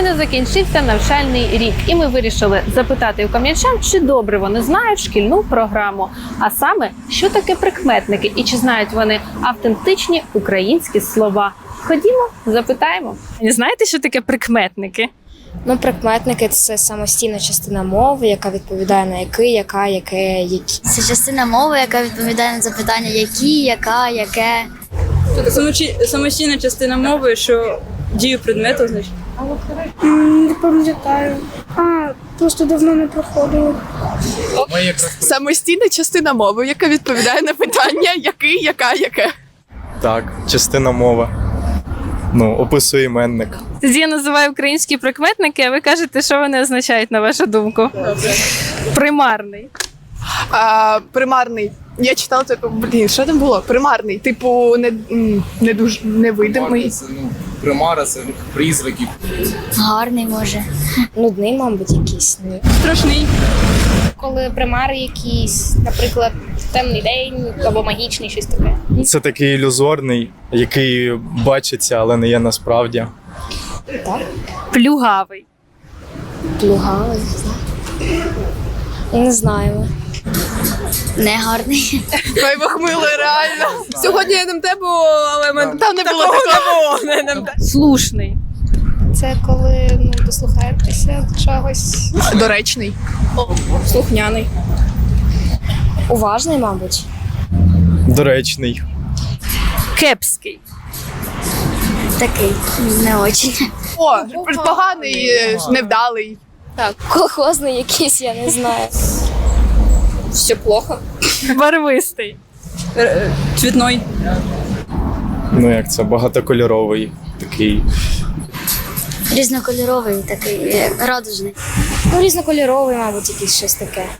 Щойно закінчився навчальний рік, і ми вирішили запитати у кам'янчан, чи добре вони знають шкільну програму, а саме, що таке прикметники і чи знають вони автентичні українські слова. Ходімо, запитаємо. Знаєте, що таке прикметники? Ну, прикметники це самостійна частина мови, яка відповідає на який, яка, яке, які. Це частина мови, яка відповідає на запитання, які, яка, яке. Самочі- Самостійна частина мови, що дію предмету, значить. Не пам'ятаю. А, просто давно не проходила. Самостійна частина мови, яка відповідає на питання, який, яка, яке. Так, частина мови. Ну, описує іменник. Тоді я називаю українські прикметники, а ви кажете, що вони означають на вашу думку? Примарний. А, примарний. Я читала таку, блін, що там було? Примарний, типу, не, не дуже невидимий. Це, ну, примара це прізвики. Гарний може. Нудний, мабуть, якийсь. Ні. Страшний. Коли примари якісь, наприклад, темний день або магічний, щось таке. Це такий ілюзорний, який бачиться, але не є насправді. Так. Плюгавий. Плюгали. Не знаємо. Негарний. Ой, бахмили, реально. Сьогодні я НМТ було, але мен... там не було такого. Слушний. Це коли ну, дослухаєтеся до чогось. Доречний. Слухняний. Уважний, мабуть. Доречний. Кепський. Такий не очень. О, поганий, невдалий. Колхозний якийсь, я не знаю. Все плохо. Барвистий. Цвітний. Ну як це, багатокольоровий такий. Різнокольоровий такий, е, радужний. Ну, різнокольоровий, мабуть, якийсь щось таке.